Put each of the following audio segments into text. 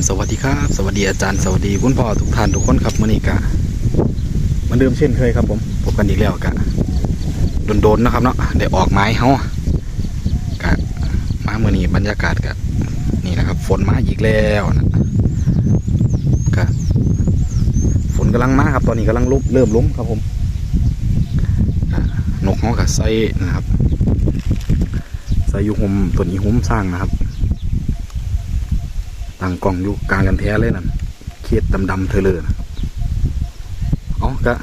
ครับผมสวัสดีครับ สวัสดีอาจารย์สวัสดีคุณพ่อทุกท่านทุกคนครับมื่อนี้กะเหมันเดิมเช่นเคยครับผมพบกันอีกแล้วกะโดนๆนะครับเนาะได้ออกไม้เฮากะมาเมื่อนี้บรรยากาศกะนี่นะครับ ฝนมาอีกแล้วนะกะฝนกำลังมาครับ ตอนนี้กำลังลุบเริ่มล้มครับผมกะนกเขากะใส่นะครับใส่อยูหุมต้นอีหุมสร้างนะครับ ตั้งกล้องอยู่กลางกันแท้เลยนั่นเขียดดำๆเธอเลยนะอ๋อกะ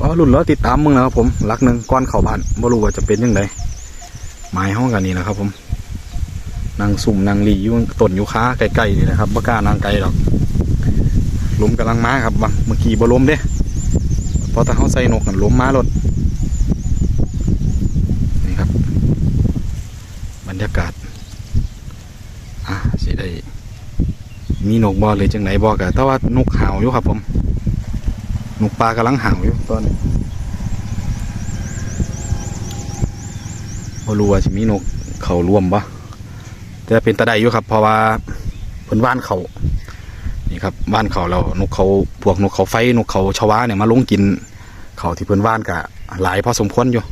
อ๋อรุ่นล้อติดตามมึงนะครับผมลักหนึ่งก้อนเข่าบ้านบ่รู้ว่าจะเป็นยังไงไม้ห้องกันนี่นะครับ ผมนางสุ่มนางลีอยู่ต้นอยู่ค้าไกลๆนี่นะครับบ่กล้านางไกลหรอกล้มกำลังมาครับบังเมื่อกี้บ่ลมเด้เพราะถ้าเขาใส่นกกันล้มมารถนี่ครับ บรรยากาศอะสิได้ มีนกบอหรือจังไหนบอกะแต่ว่านกเห่าอยู่ครับผมนกปลากำลังเห่าอยู่ตอนนี้บรู้ว่าสิมีนกเขาร่วมบ่แต่เป็นตะไดอยู่ครับ เพราะว่าเพิ่นว่านเขานี่ครับว่านเขาแล้วนกเขาพวกนกเขาไฟนกเขาชวาเนี่ยมาลงกินเขาที่เพิ่นว่านกะหลายพอสมควรอยู่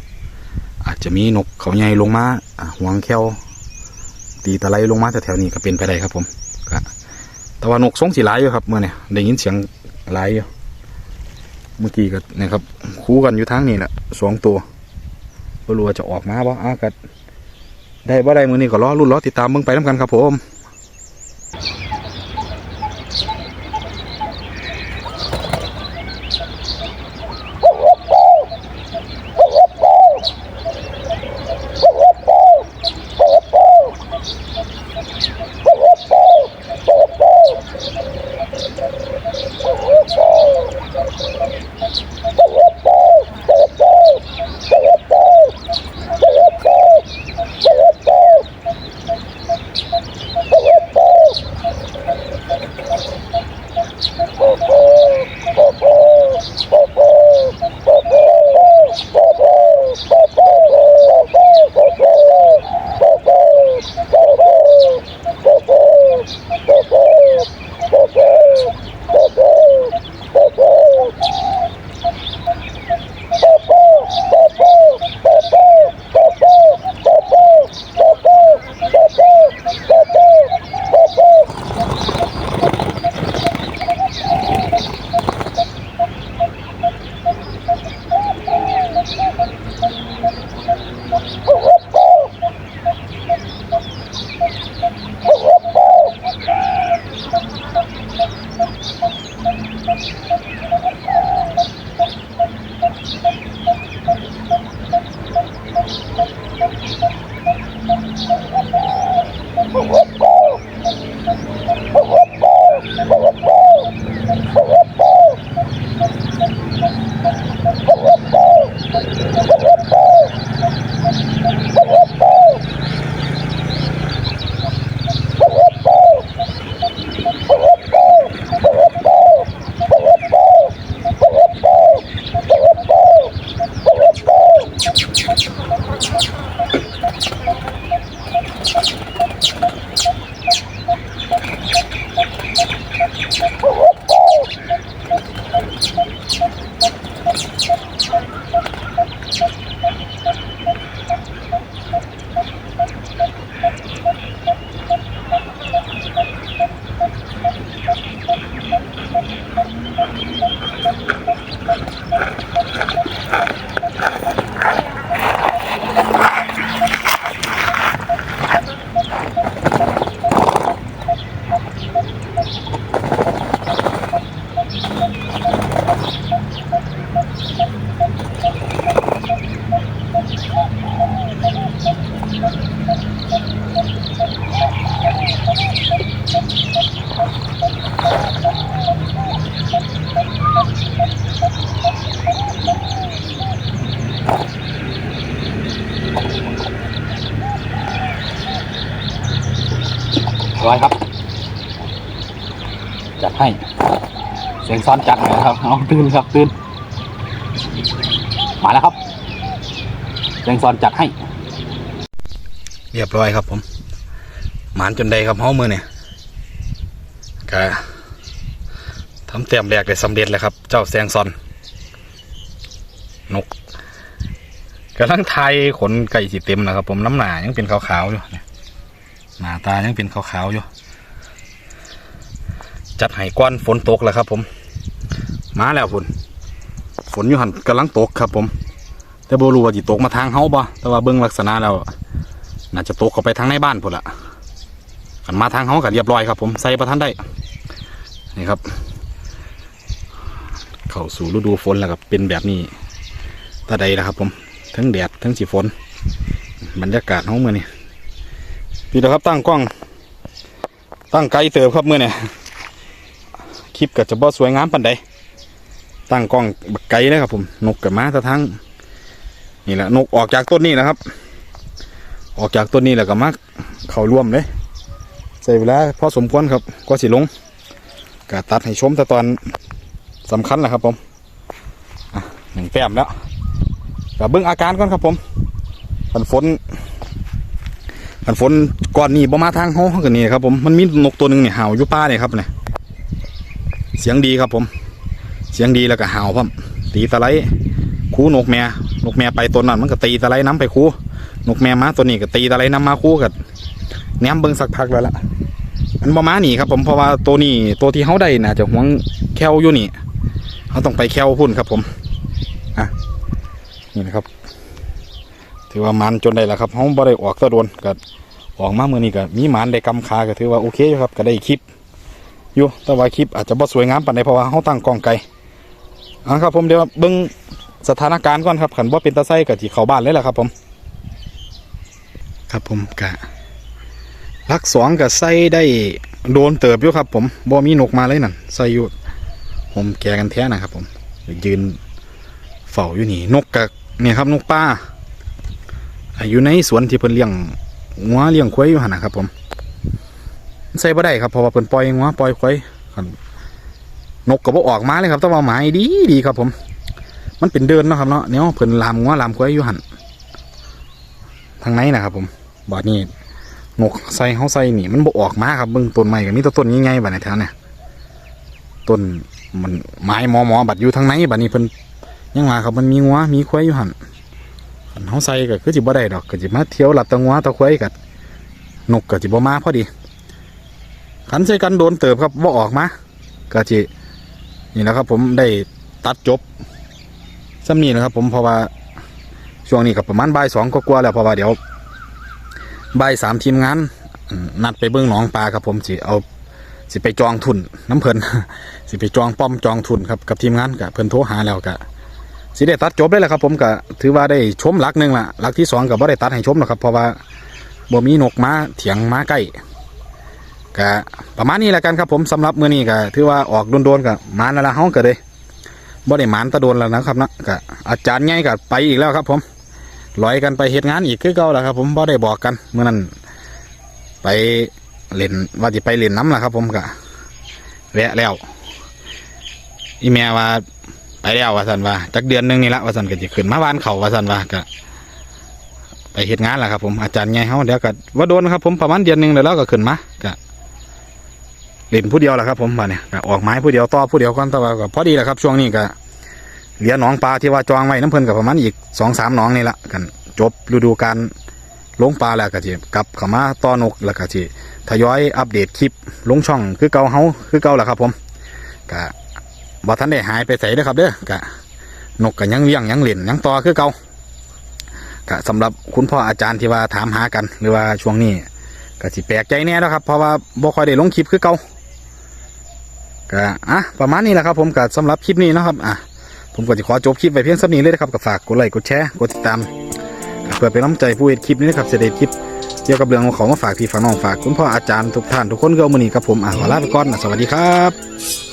อาจจะมีนกเขาใหญ่ลงมาอะหวงแควตีตะไลลงมาแถวๆนี้ก็เป็นไปได้ครับผมก็ แต่ว่านกสงสีหลายอยู่ครับเมื่อเนี่ยได้ยินเสียงหลายอยู่เมื่อกี้ก็นะครับคู่กันอยู่ทางนี้แหละสองตัวบ่รู้ว่าจะออกมาบ่อ้ากัดได้บ่ได้มือนี้ก็รอรุ่นรอติดตามเบิ่งไปนํกันครับผม จัดให้ เสียงซ้อนจัดหน่อยครับเอาตื่นครับตื่นมาแล้วครับ เสียงซ้อนจัดให้ เรียบร้อยครับผม หมานจนได้ครับเฮ้ามือเนี่ยก็ทำเตรียมแรกได้สำเร็จแล้วครับ เจ้าแซงซอน นกกำลังไทยขนไก่สีเต็มนะครับ ผมน้ำหนายังเป็นขาวๆอยู่หน้าตายังเป็นขาวๆอยู่ จัดให้ก้อนฝนตกแล้วครับ ผม มาแล้วฝนฝนอยู่หันกำลังตกครับ ผม แต่บรู้ว่าจิตกมาทางเฮาบ่แต่ว่าเบิ่งลักษณะแล้วน่าจะตกเข้าไปทางในบ้านพุ่นละกันมาทางเฮาก็เรียบร้อยครับ ผมใส่ประทันได้นี่ครับ เข้าสู่ฤดูฝนแล้วครับเป็นแบบนี้ตาใดนะครับ ผมทั้งแดดทั้งสีฝน บรรยากาศเฮามื้อนี้พี่นะครับตั้งกล้อง ตั้งไกลเติบครับเมื้อนี้ คลิปก็จะบ่สวยงามปานใดตั้งกล้องบักไกลเลยครับผม นกกับมาตะทั้งนี่แหละนกออกจากต้นนี้นะครับ ออกจากต้นนี้แล้วก็มาเขาร่วมเลยใส่เวลาพอสมควรครับก็สิลงก็ตัดให้ชมแต่ตอนสำคัญแหละครับผมหนึ่งแต้มแล้วก็เบิ่งอาการก่อนครับผมฝันฝนฝันฝนก่อนนี้บ่มาทางเฮาเฮาก็นี่ครับผมมันมีนกตัวหนึ่งเนี่ยเห่าอยู่ป่าเนี่ยครับเนี่ย เสียงดีครับผม เสียงดีแล้วก็เห่าพร้อมตีตะไลคูนกแม่นกแม่ไปตัวนั้นมันก็ตีตะไลน้ำไปคูนกแม่มาตัวนี้ก็ตีตะไลน้ำมาคูกับแหนมเบิ่งสักพักแล้วล่ะมันบ่มาหนีครับผมเพราะว่าตัวนี้ตัวที่เขาได้น่าจะห่วงแควอยู่นี่เขาต้องไปแควพุ่นครับผมอะนี่นะครับ ถือว่ามันจนได้แล้วครับเขาบ่ได้ออกตะโดนก็ออกมาเมื่อนี้ก็มีหมันได้กำคาก็ถือว่าโอเคอยู่ครับก็ได้คลิป อยู่แต่ว่าคลิปอาจจะบ่สวยงามปานใดเพราะว่าเขาตั้งกล้องไกลอะครับผมเดี๋ยวเบิ่งสถานการณ์ก่อนครับขันว่าเป็นตาไส้กับที่เขาบ้านเลยแหละครับ ผม ครับผมกะลักสองกับไส้ได้โดนเติบอยู่ครับ ผมบ่มีนกมาเลยนั่นไส้อยู่ผมแกกันแท้นะครับ ผมยืนเฝ้าอยู่นี่นกกับเนี่ยครับนกป้าอาอยู่ในสวนที่เพิ่นเลี้ยงงัวเลี้ยงควายอยู่หันนะครับผม ใส่บ่ได้ครับเพราะว่าเพิ่นปล่อยงัวปล่อยควายคันนกก็บ่ออกมาเลยครับแต่ว่าหมายดีดีครับผม มันเป็นเดินเนาะครับเนาะเนี่ยเพิ่นลามงัวลามควายอยู่หันทางไหนนะครับผมบอดนี้นกใส่เขาใส่นี่มันบ่ออกมาครับเบิ่งต้นไม้ก็มีแต่ต้นใหญ่ๆบัดในแถวเนี่ยต้นมันไม้หมอหมอๆบัดอยู่ทางไหนบัดนี้เพิ่นยังมาครับมันมีงัวมีควายอยู่หันเขาใส่ก็คือสิบ่ได้ดอกก็สิมาเที่ยวหลัดแตะงัวตะควายกันกก็สิบ่มาพอดี ขันใส่กันโดนเติบครับบ่าออกมาก็สินี่แหละครับ ผมได้ตัดจบซ้ำนี่นะครับ ผมเพราะว่าช่วงนี้กับประมาณบ่ายสองก็กลัวแล้วเพราะว่าเดี๋ยวบ่ายสามทีมงานนัดไปเบิ้องหนองปลาครับผมสิเอาสิไปจองทุนน้ำเพลินสิไปจองป้อมจองทุนครับกับทีมงานกับเพิ่นโทรหาแล้วกะสิได้ตัดจบได้แหละครับ ผมก็ถือว่าได้ชมหลักหนึ่งละหลักที่สองกับว่าได้ตัดให้ชมหรอกครับเพราะว่าบ่มีนกมาเถียงมาใกล้ ก็ประมาณนี้แหละกันครับผมสำหรับมื้อนี้ก็ถือว่าออกโดนๆกับมานั่นละเฮาก็เลยบ่ได้มานตะโดนแล้วนะครับนะก็อาจารย์ใหญ่ก็ไปอีกแล้วครับผมลอยกันไปเฮ็ดงานอีกคือเก่าแล้วครับ ผมบ่ได้บอกกันเมื่อนั้นไปเล่นว่าจะไปเล่นน้ำล่ะครับ ผมก็แวะแล้วอีแม่ว่าไปแล้วว่าสันว่าจักเดือนหนึงนี่ละว่าสันก็จะขึ้นมาบ้านเขาว่าสันว่าก็ไปเฮ็ดงานล่ะครับ ผมอาจารย์ใหญ่เฮาเดี๋ยวก็ว่าโดนครับ ผมประมาณเดือนหนึงแล้วก็ขึ้นมาก็ เล่นผู้เดียวแหละครับผมบัดเนี่ยออกไม้ผู้เดียวต่อผู้เดียวก่อนต่ว่าก็พอดีแหละครับช่วงนี้ก็เหลือหนองปลาที่ว่าจองไว้น้ำเพิ่นกับประมาณอีกสองสามหนองนี่ละกันจบฤดูการลงปลาแล้วก็จะกลับเข้ามาต่อนกแล้วก็จะทยอยอัปเดตคลิปลงช่องคือเก่าเฮาคือเก่าแหละครับผมก็บ่ทันได้หายไปใส่เด้อครับเด้อก็นกก็ยังเลี้ยงยังเล่นยังต่อคือเก่าก็สำหรับคุณพ่ออาจารย์ที่ว่าถามหากันหรือว่าช่วงนี้ก็สิแปลกใจแน่แล้วครับเพราะว่าบ่ค่อยได้ลงคลิปคือเก่า ก็อะประมาณนี้แหละครับผมกับสำหรับคลิปนี้นะครับอะผมก็จะขอจบคลิปไปเพียงสักนี้เลยนะครับก็ฝากกดไลค์กดแชร์กดติดตามเพื่อเป็นน้ำใจผู้เห็นคลิปนี้นะครับจะได้คลิปเกี่ยวกับเรื่องของของมาฝากพี่ฝากน้องฝากคุณพ่ออาจารย์ทุกท่านทุกคนก็เอามือนี้กับผมอะขอลาไปก่อนนะสวัสดีครับ